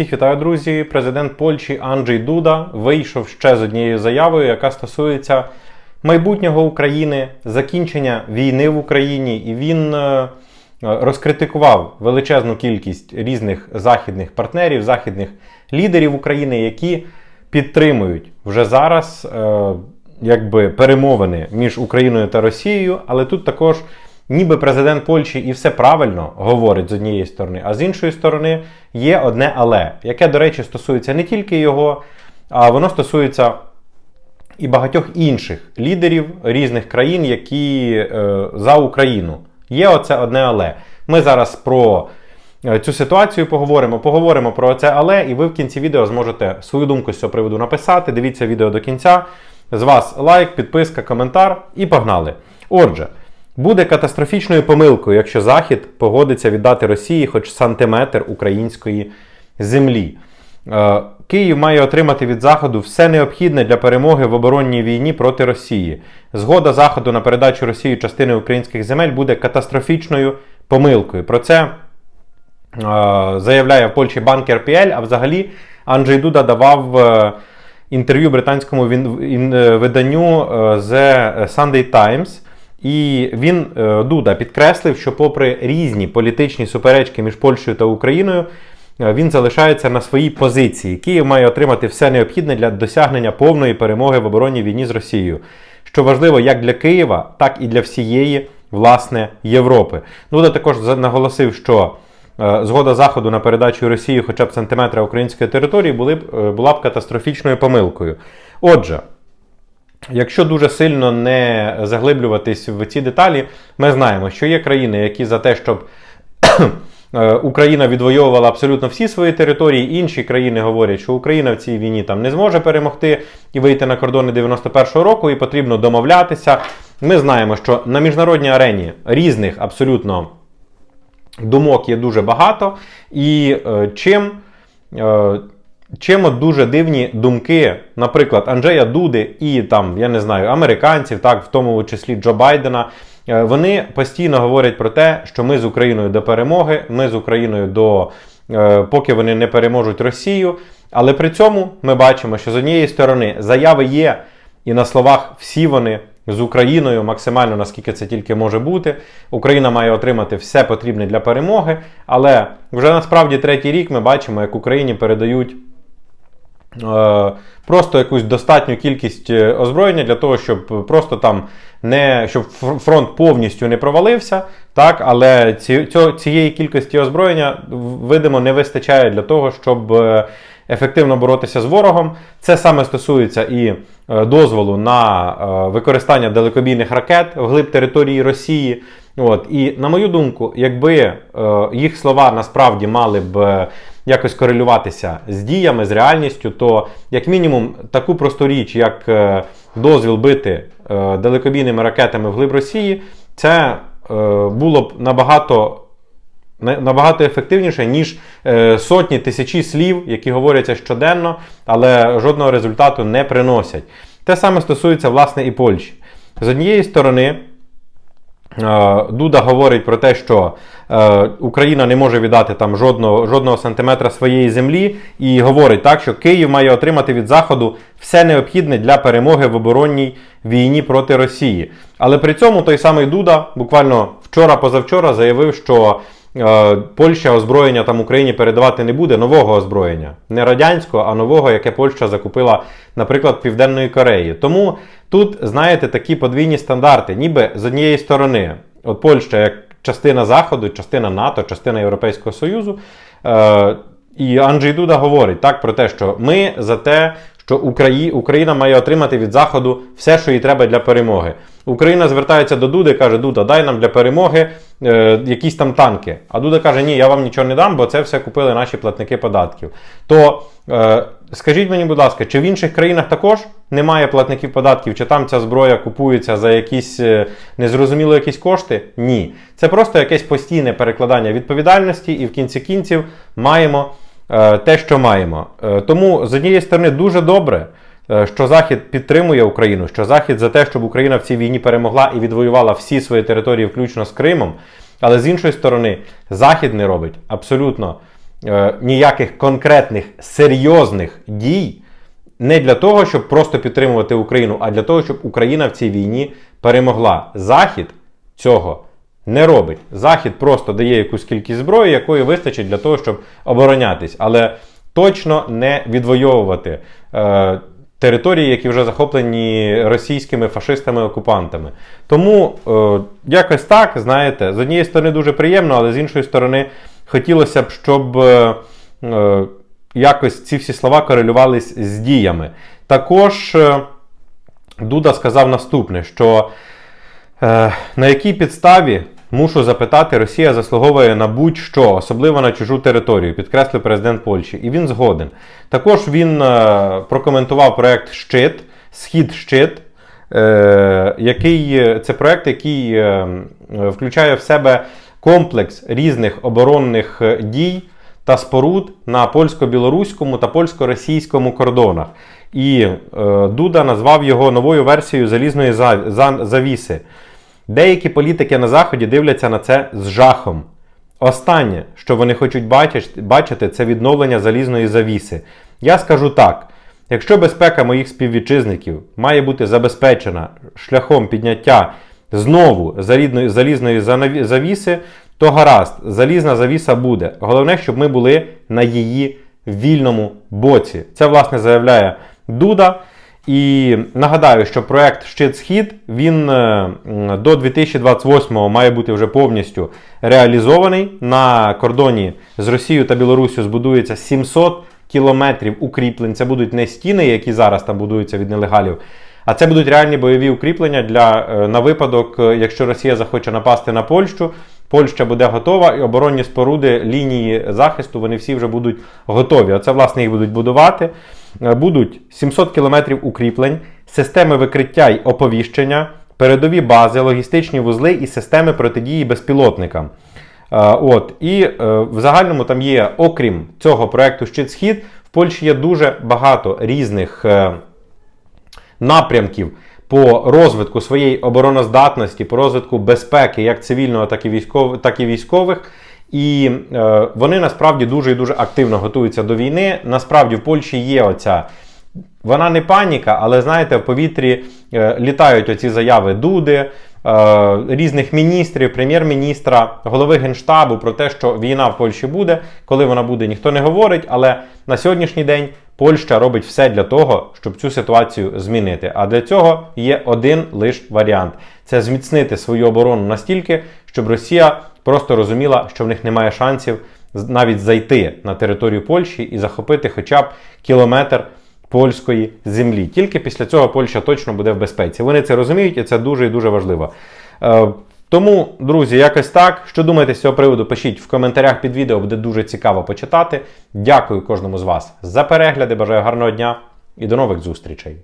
Всіх вітаю, друзі. Президент Польщі Анджей Дуда вийшов ще з однією заявою, яка стосується майбутнього України, закінчення війни в Україні, і він е, розкритикував величезну кількість різних західних партнерів, західних лідерів України, які підтримують вже зараз е, якби перемовини між Україною та Росією, але тут також. Ніби президент Польщі і все правильно говорить з однієї сторони, а з іншої сторони є одне але, яке, до речі, стосується не тільки його, а воно стосується і багатьох інших лідерів різних країн, які е, за Україну. Є оце одне але. Ми зараз про е, цю ситуацію поговоримо. Поговоримо про це але, і ви в кінці відео зможете свою думку з цього приводу написати. Дивіться відео до кінця. З вас лайк, підписка, коментар і погнали. Отже. Буде катастрофічною помилкою, якщо Захід погодиться віддати Росії хоч сантиметр української землі. Е, Київ має отримати від Заходу все необхідне для перемоги в оборонній війні проти Росії. Згода Заходу на передачу Росії частини українських земель буде катастрофічною помилкою. Про це е, заявляє в Польщі банк РПЛ, а взагалі Анджей Дуда давав е, інтерв'ю британському він виданню The Sunday Times. І він Дуда підкреслив, що, попри різні політичні суперечки між Польщею та Україною, він залишається на своїй позиції. Київ має отримати все необхідне для досягнення повної перемоги в оборонній війні з Росією, що важливо як для Києва, так і для всієї власне Європи. Дуда також наголосив, що згода Заходу на передачу Росії хоча б сантиметра української території були б, була б катастрофічною помилкою. Отже. Якщо дуже сильно не заглиблюватись в ці деталі, ми знаємо, що є країни, які за те, щоб Україна відвоювала абсолютно всі свої території, інші країни говорять, що Україна в цій війні там не зможе перемогти і вийти на кордони 91-го року, і потрібно домовлятися. Ми знаємо, що на міжнародній арені різних абсолютно думок є дуже багато, і е, чим. Е, Чим от дуже дивні думки, наприклад, Анджея Дуди і там, я не знаю, американців, так, в тому числі Джо Байдена, е, вони постійно говорять про те, що ми з Україною до перемоги, ми з Україною до е, поки вони не переможуть Росію. Але при цьому ми бачимо, що з однієї сторони заяви є, і на словах всі вони з Україною максимально наскільки це тільки може бути. Україна має отримати все потрібне для перемоги. Але вже насправді третій рік ми бачимо, як Україні передають. Е, просто якусь достатню кількість е, озброєння для того, щоб просто там не щоб фронт повністю не провалився, так, але ці, цієї кількості озброєння, видимо, не вистачає для того, щоб е, ефективно боротися з ворогом. Це саме стосується і дозволу на використання далекобійних ракет вглиб території Росії. От. І на мою думку, якби їх слова насправді мали б якось корелюватися з діями, з реальністю, то, як мінімум, таку просту річ, як е, дозвіл бити е, далекобійними ракетами в глиб Росії, це е, було б набагато. Набагато ефективніше, ніж сотні тисячі слів, які говоряться щоденно, але жодного результату не приносять. Те саме стосується, власне, і Польщі. З однієї сторони, Е, Дуда говорить про те, що е, Україна не може віддати там жодного жодного сантиметра своєї землі, і говорить так, що Київ має отримати від Заходу все необхідне для перемоги в оборонній війні проти Росії. Але при цьому той самий Дуда буквально вчора-позавчора заявив, що Е, Польща озброєння там Україні передавати не буде нового озброєння, не радянського, а нового, яке Польща закупила, наприклад, Південної Кореї. Тому тут, знаєте, такі подвійні стандарти, ніби з однієї сторони, от Польща як частина Заходу, частина НАТО, частина Європейського Союзу. Е, і Анджей Дуда говорить так про те, що ми за те, що Україна має отримати від Заходу все, що їй треба для перемоги. Україна звертається до Дуди, каже, Дуда, дай нам для перемоги е, якісь там танки. А Дуда каже, ні, я вам нічого не дам, бо це все купили наші платники податків. То е, скажіть мені, будь ласка, чи в інших країнах також немає платників податків, чи там ця зброя купується за якісь е, незрозуміло якісь кошти? Ні. Це просто якесь постійне перекладання відповідальності, і в кінці кінців маємо. Е, те, що маємо. Е, тому з однієї сторони дуже добре, що Захід підтримує Україну, що Захід за те, щоб Україна в цій війні перемогла і відвоювала всі свої території, включно з Кримом. Але з іншої сторони, Захід не робить абсолютно е, ніяких конкретних серйозних дій не для того, щоб просто підтримувати Україну, а для того, щоб Україна в цій війні перемогла. Захід цього не робить. Захід просто дає якусь кількість зброї, якої вистачить для того, щоб оборонятись, але точно не відвоювати е, території, які вже захоплені російськими фашистами-окупантами. Тому е, якось так, знаєте, з однієї сторони дуже приємно, але з іншої сторони хотілося б, щоб. Е, е, якось ці всі слова корелювались з діями. Також е, Дуда сказав наступне: що е, на якій підставі мушу запитати, Росія заслуговує на будь-що, особливо на чужу територію, підкреслив президент Польщі. І він згоден. Також він е, прокоментував проект Щит, Схід Щит. Е, який це проект, який е, включає в себе комплекс різних оборонних е, дій та споруд на польсько-білоруському та польсько-російському кордонах. І е, Дуда назвав його новою версією залізної за- за- завіси. Деякі політики на Заході дивляться на це з жахом. Останнє, що вони хочуть бачити, це відновлення залізної завіси. Я скажу так: якщо безпека моїх співвітчизників має бути забезпечена шляхом підняття знову залізної завіси, то гаразд, залізна завіса буде. Головне, щоб ми були на її вільному боці. Це, власне, заявляє Дуда. І нагадаю, що проект Щит Схід він е, до 2028-го має бути вже повністю реалізований. На кордоні з Росією та Білоруссю збудується 700 кілометрів укріплень. Це будуть не стіни, які зараз там будуються від нелегалів, а це будуть реальні бойові укріплення для е, на випадок, е, якщо Росія захоче напасти на Польщу. Польща буде готова, і оборонні споруди лінії захисту вони всі вже будуть готові. Оце, власне, їх будуть будувати. Е, Будуть 700 кілометрів укріплень, системи викриття й оповіщення, передові бази, логістичні вузли і системи протидії безпілотникам. Е, От, і е, в загальному там є, окрім цього проекту Щит Схід, в Польщі є дуже багато різних. напрямків по розвитку своєї обороноздатності, по розвитку безпеки, як цивільного, так і військових, так і військових. І е, вони насправді дуже і дуже активно готуються до війни. Насправді в Польщі є оця. Вона не паніка, але знаєте, в повітрі е, літають оці заяви Дуди, е, різних міністрів, прем'єр-міністра, голови генштабу про те, що війна в Польщі буде. Коли вона буде, ніхто не говорить. Але на сьогоднішній день Польща робить все для того, щоб цю ситуацію змінити. А для цього є один лиш варіант: це зміцнити свою оборону настільки, щоб Росія просто розуміла, що в них немає шансів навіть зайти на територію Польщі і захопити хоча б кілометр польської землі. Тільки після цього Польща точно буде в безпеці. Вони це розуміють, і це дуже і дуже важливо. Е, Тому, друзі, якось так. Що думаєте з цього приводу? Пишіть в коментарях під відео, буде дуже цікаво почитати. Дякую кожному з вас за перегляди. Бажаю гарного дня і до нових зустрічей.